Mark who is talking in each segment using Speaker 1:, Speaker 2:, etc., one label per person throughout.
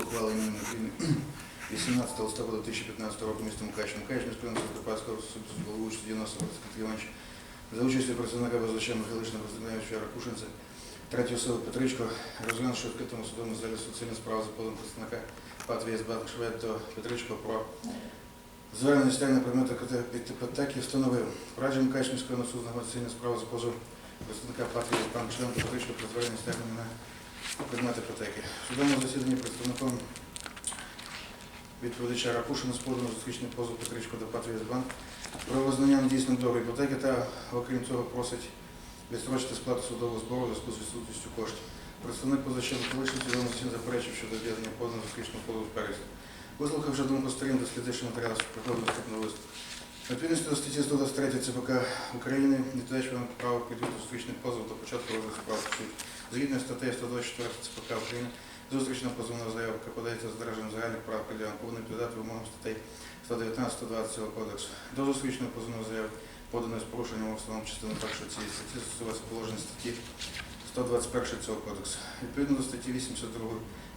Speaker 1: ухвалення номер 18 листопада 2015 року міста Мукачево. Мукачево міського Закарпатського суду Носов Олександр Іванович за участю представника Безлича Михайлишна Представляюча Ракушинця, третьої особи Петричко, розглянувши відкритому судовому залі суцільну справу за подом представника ПАТ ВСБ Шведто Петричко про звернення стягнення предмета під іпотеки встановив. Раджі Мукачево міського суду знаходиться справу за позов представника ПАТ ВСБ член Петричко про звернення стягнення на предмет іпотеки. В судовому засіданні представником відповідача Ракушина з подано зустрічний позов Петричко до ПАТ «Вєсбанк» про визнання недійсним договору іпотеки та, окрім цього, просить відстрочити сплату судового збору зв'язку з відсутністю коштів. Представник позначив колишній судовому засіданні заперечив щодо об'єднання поданого зустрічного позову з перегляду. Вислухавши думку сторін, дослідивши матеріал, приходить наступного виступу. Відповідності до статті 123 ЦПК України, відповідач вам право підвіду зустрічний позов до початку розгляду справ в суді. Згідно з статтею 124 ЦПК України, зустрічна позовна заявка подається з державним загальних прав приділянок, повинна відповідати вимогам статей 119-120 цього кодексу. До зустрічної позовної заяви поданої з порушенням обставин частини першої цієї статті стосується положення статті 121 цього кодексу. Відповідно до статті 82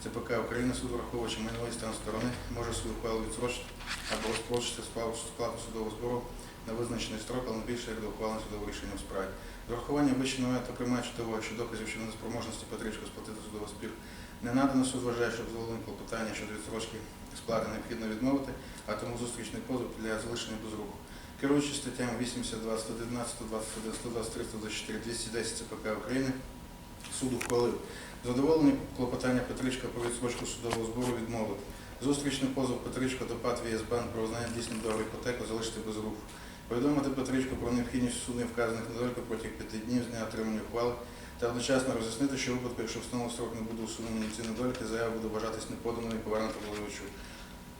Speaker 1: ЦПК України суд, враховуючи майновий стан сторони, може свою ухвалу відсрочити або розпрочити сплату судового збору на визначений строк, але не більше як до ухвалення судового рішення в справі. З урахуванням вище навето приймаючи того, що доказів щодо неспроможності Петричко сплатити судовий збір не надано, суд вважає, що обзволені клопотання щодо відсрочки сплати необхідно відмовити, а тому зустрічний позов для залишення без руху. Керуючись статтями 82, 111, 121, 123, 124, 210 ЦПК України, суд ухвалив задоволені клопотання Петричка про відсрочку судового збору відмовити. Зустрічний позов Петричка до ПАТ ВСБанк про визнання дійсним договору іпотеку залишити без руху. Повідомити Петричку про необхідність суду вказаних недоліків протягом п'яти днів з дня отримання ухвали та одночасно роз'яснити, що випадку, якщо встановлений строк не буде усунені ці недоліки, заява буде вважатись неподаною і повернута головуючу.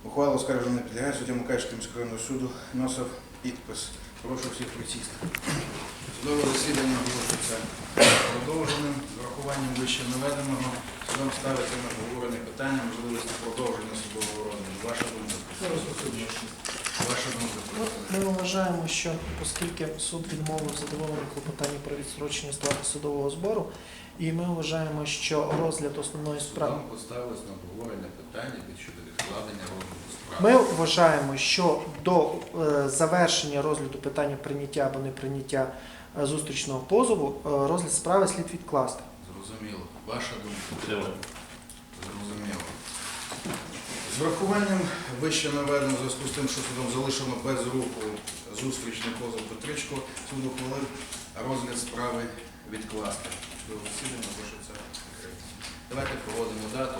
Speaker 1: Ухвала оскаржена не підлягає суддя Мукачського міського суду носив підпис. Прошу всіх присісти. Судове засідання оголошується продовженим. З врахуванням вище наведеного судом ставиться на обговорення питання можливості продовження судового розгляду. Ваша думка? Ваша думка?
Speaker 2: Ми вважаємо, що оскільки суд відмовив задоволення клопотання про відстрочення сплати судового збору, і ми вважаємо, що розгляд основної справи.
Speaker 3: Судом поставилось на обговорення питання від щодо відкладення розгляду справи.
Speaker 2: Ми вважаємо, що до е, завершення розгляду питання прийняття або неприйняття зустрічного позову е, розгляд справи слід відкласти.
Speaker 3: Зрозуміло. Ваша думка? Зрозуміло.
Speaker 1: З врахуванням вище наведено в зв'язку з тим, що судом залишено без руху зустрічний позов Петричко, суд ухвалив розгляд справи відкласти. До засідання залишиться. Давайте проводимо дату.